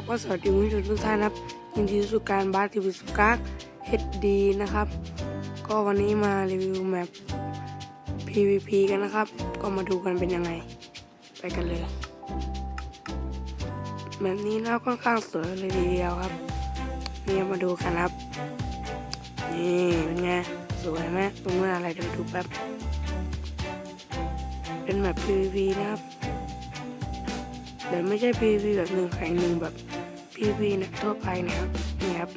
ครับก็สวัสดีคุณผู้ชมทุกท่านครับยินดีรับสู่การบาสทีวีสกักเฮดดีนะครับ ก็วันนี้มารีวิวแมป PVP กันนะครับ ก็มาดูกันเป็นยังไง ไปกันเลยแบบนี้นะค่อนข้างสวยเลยทีเดียวครับ นี่มาดูกันครับ นี่เป็นไงสวยไหมตรงนั้นอะไรเดี๋ยวดูแป๊บเป็นแบบ PVP นะครับ แต่ไม่ใช่ PVP แบบหนึ่งแข่งหนึ่งแบบ PVP นะทั่วไปนะครับนี่ครับ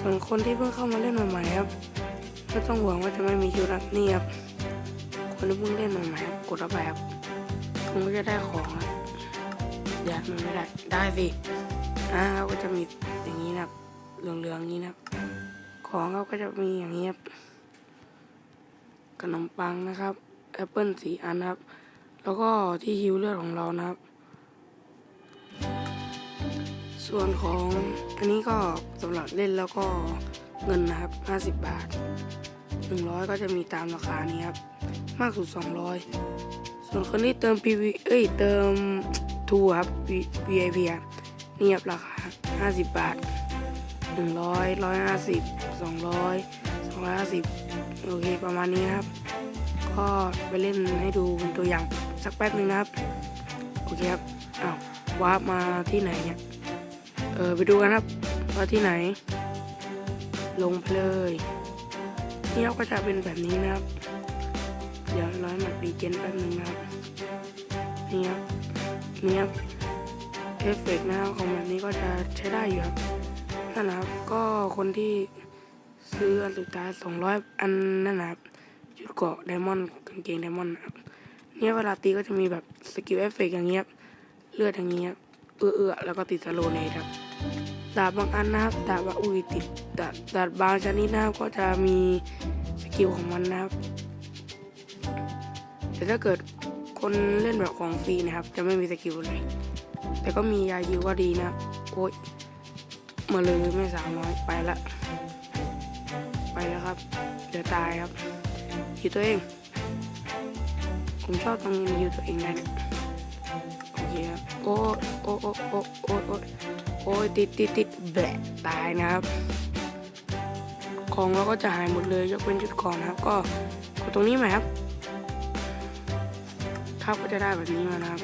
ส่วนคนที่เพิ่งเข้ามาเล่นใหม่ๆครับไม่ต้องห่วงว่าจะไม่มีคิวรับนี่ครับคนที่เพิ่งเล่นใหม่ๆครับกดเข้าไปครับคุณก็จะได้ของครับอย่ามันไม่ได้ได้สิอ่าเขาก็จะมีอย่างนี้นะครับเหลืองๆนี้นะครับ ของเขาก็จะมีอย่างนี้ครับขนมปังนะครับแอปเปิลสีอันครับ แล้วก็ที่ฮิวเลือดของเรานะครับ ส่วนของอันนี้ก็สำหรับเล่นแล้วก็เงินนะครับ 50 บาท 100 ก็จะมีตามราคานี้ครับ มากสุด 200 ส่วนคนที่เติม PV เอ้ยเติมทูครับ VIP ครับนี่ครับราคา 50 บาท 100 150 200 250 โอเคประมาณนี้ครับ ก็ไปเล่นให้ดูเป็นตัวอย่างสักแป๊บหนึ่งนะครับ โอเคครับอ้าววาร์ปมาที่ไหนเนี่ย เออไปดูกันครับว่าที่ไหน ลงไปเลยนี่ครับก็จะเป็นแบบนี้นะครับ เดี๋ยวร้อยหมักดีเจนแป๊บหนึงนะครับนี่ครับนี่ครับเอฟเฟกต์นะครับของแบบนี้ก็จะใช้ได้อยู่ครับนั่นนะครับก็คนที่ซื้ออันสุดท้าย200 อันนั่นนะครับชุดเกาะไดมอนด์กางเกงไดมอนด์นะครับเนี่ยเวลาตีก็จะมีแบบสกิลเอฟเฟกต์อย่างเงี้ยเลือดอย่างเงี้ย เอื้อเอื้อแล้วก็ติดสโลเนตครับดาบบางอันนะครับดาบว่าอุ้ยติดดาบดาบบางชนิดนะครับก็จะมีสกิลของมันนะครับ แต่ถ้าเกิดคนเล่นแบบของฟรีนะครับ จะไม่มีสกิลเลยแต่ก็มียายิวก็ดีนะครับโอ๊ยมาเลยแม่สาวน้อยไปละ ไปแล้วครับ เดี๋ยวตายครับอยู่ตัวเอง ผมชอบตรงอยู่ตัวเองนี่ยโอเคครับ โอ้โอ้โอ้โอ้โอ้โอ้โอ้ยติดติดติดแบะตายนะครับ ของเราก็จะหายหมดเลยยกเว้นจุดของนะครับ ก็กดตรงนี้ใหมครับครับก็จะได้แบบนี้มานะครับ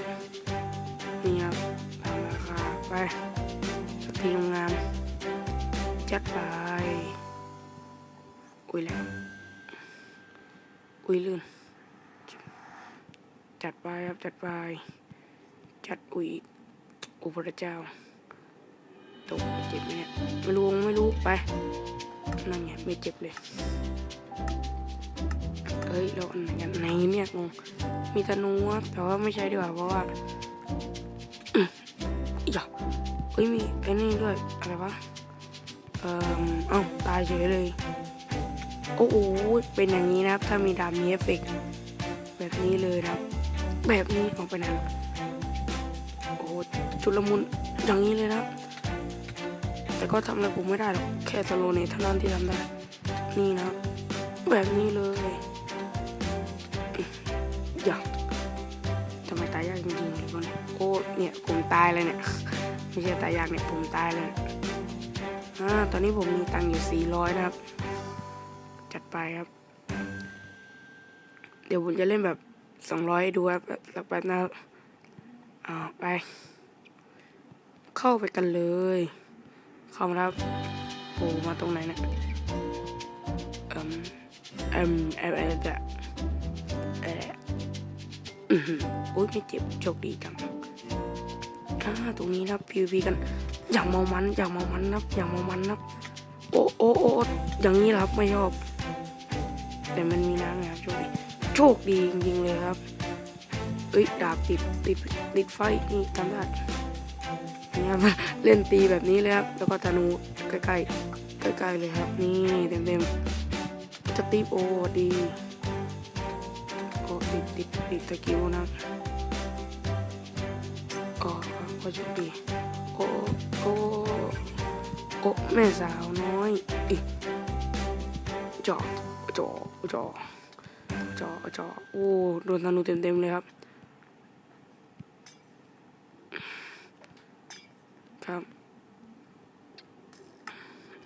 นี่ครับตามราคาไปสกทีมงามจัดไปอุ้ยแล้วอุ้ยลื่นจัดไปครับจัดไป จัดอุยอุยพระเจ้าตกเจ็บไหมเนี่ยไม่รู้ไม่รู้ไปนั่นไงไม่เจ็บเลยเอ้ยเราอันไหนกันไหนเนี่ยงงมีธนูครับแต่ว่าไม่ใช่ดีกว่าเพราะว่าอย่าเฮ้ยมีไอ้นี่ด้วยอะไรวะเอ่ออ้าตายเฉยเลยโอ้โหเป็นอย่างนี้นะครับ ถ้ามีดามีเอฟเฟกแบบนี้เลยนะครับ แบบนี้ออกไปไหนแล้ว ชุละมุนอย่างนี้เลยนะ แต่ก็ทำอะไรผมไม่ได้หรอก แค่สโลเนเท่านั้นที่ทำได้ นี่นะ แบบนี้เลยอย่าทำไมตายยากจริงๆเลยวะเนี่ยโอ้เนี่ยผมตายเลยเนี่ย ไม่ใช่ตายยากเนี่ยผมตายเลยอ่าตอนนี้ผมมีตังค์อยู่ 400 นะครับ จัดไปครับ เดี๋ยวผมจะเล่นแบบ 200 ดูครับสักแป๊บนะครับ อ่าไป เข้าไปกันเลย เข้ามาครับโผมาตรงไหนเนะเอ่มเอ่มเอ่มเอมจะเอออือหือโอ้ยไม่เจ็บโชคดีจังอ่าตรงนี้นะครับ PVP กัน อย่างเมามันอย่างเมามันนะครับอย่างเมามันนะครับโอ้โอ้โอ้อย่างนี้ครับไม่ชอบ แต่มันมีน้ำนะครับโชคดีโชคดีจริงๆเลยครับ เอ้ยดาบติดติดติดไฟนี่จำได้นี่ครับเล่นตีแบบนี้เลยครับแล้วก็ธนูใกล้ๆใกล้ๆเลยครับ นี่เต็มๆจะตีโอ้ดีโอ้ติดติดติดตะกิ้วนะครับอ๋อก็โชคดีโอ้โอ้โอ้แม่สาวน้อยอิจอกจอกจอกจอกจอโอ้โดนธนูเต็มๆเลยครับ ครับ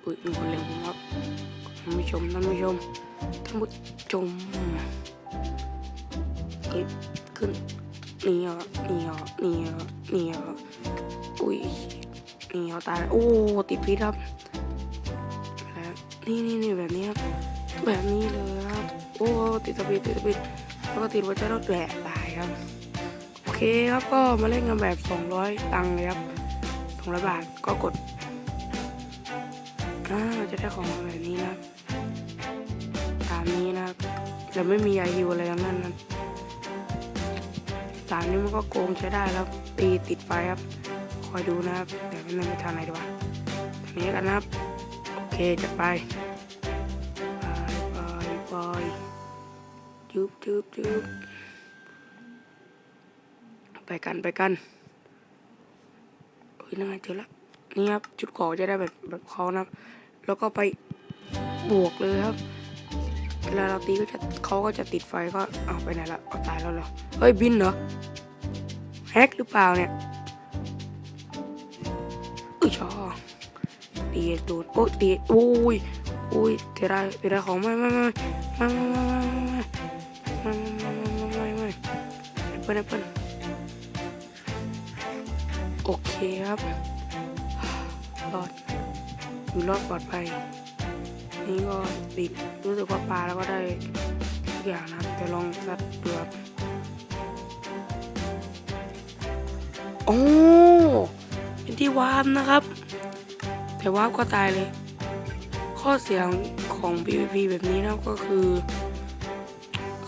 อุ้ยมีคนเล็งผมครับท่านผู้ชมท่านผู้ชมท่านผู้ชมเอ้ยขึ้นหนี่อะหนี่อะหนี่อะหนี่อะอุ้ยหนี่อะตายโอ้ติดพิษครับแล้วนี่นี่นี่แบบนี้ครับแบบนี้เลยครับโอ้ติดสปีดติดสปีดแล้วก็ติดหัวใจรถแหวกตายครับ โอเคครับก็มาเล่นกันแบบ 200 ตังค์เลยครับ 200บาทก็กดอ่าจะได้ของแบบนี้นะตามนี้นะครับแต่ไม่มียาฮิวอะไรทั้งนั้นนะตามนี้มันก็โกงใช้ได้แล้วตีติดไฟครับ คอยดูนะครับเดี๋ยวมันไปทางไหนดีวะทางนี้กันนะครับ โอเคจะไปไปไปไปจุบจุบจุบไปกันไปกัน เฮ้ยนั่งไงเจอละนี่ครับจุดกาะจะได้แบบแบบเขานะครับ แล้วก็ไปบวกเลยครับเวลาเราตีก็จะเขาก็จะติดไฟก็เอาไปไหนละเอาตายแล้วเหรอเฮ้ยบินเหรอแฮกหรือเปล่าเนี่ยอุ้ยชอตีโดนโอ้ตีโอ้ยโอ้ยเทได้เทได้ของไม่ไม่ไม่ไม่ไม่ไม่ไม่ไม่ไม่ไม่ไม่ไม่แอปเปิ้ลแอปเคครับรอดอยู่รอดปลอดภัย นี่ก็ติดรู้สึกว่าปลาแล้วก็ได้ทุกอย่างนะครับจะลองสัดดูครับโอ้เป็นที่วาร์ปนะครับ แต่วาก็ตายเลย ข้อเสียของ PVP แบบนี้นะก็คือ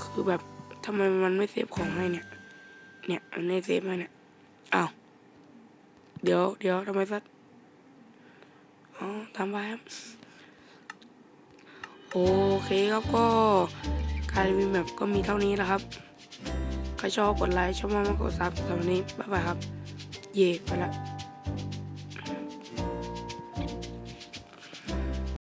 คือแบบทำไมมันไม่เซฟของให้เนี่ย เนี่ยมันไม่เซฟให้เนี่ยอ้าว เดี๋ยวเดี๋ยวทำไมสัดอ๋อทำไปครับ โอเคครับก็การรีวิวแบบก็มีเท่านี้แหละครับ ใครชอบกดไลค์ชอบมากกดซับสำหรับวันนี้ บ๊ายบายครับ เย่ไปละ